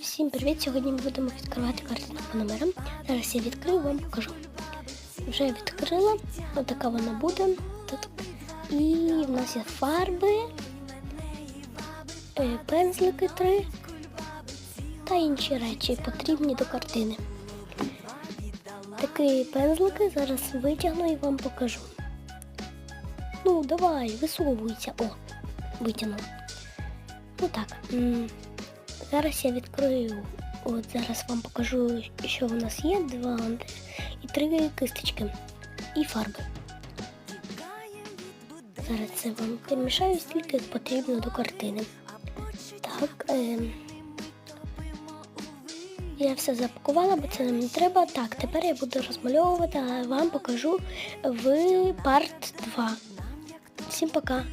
Всім привіт! Сьогодні ми будемо відкривати картину по номерам. Зараз я відкрию, вам покажу. Вже відкрила, отака вона буде. Тут. І в нас є фарби, е, пензлики три та інші речі потрібні до картини. Такі пензлики зараз витягну і вам покажу. Ну, давай, висовуйся. О, витягнув. Ну так. Зараз я відкрию. От зараз вам покажу, що у нас є. Два і три кисточки. І фарби. Зараз це вам перемішаю, скільки потрібно до картини. Так. Е, я все запакувала, бо це нам не треба. Так, тепер я буду розмальовувати, а вам покажу в парт 2. Всім пока!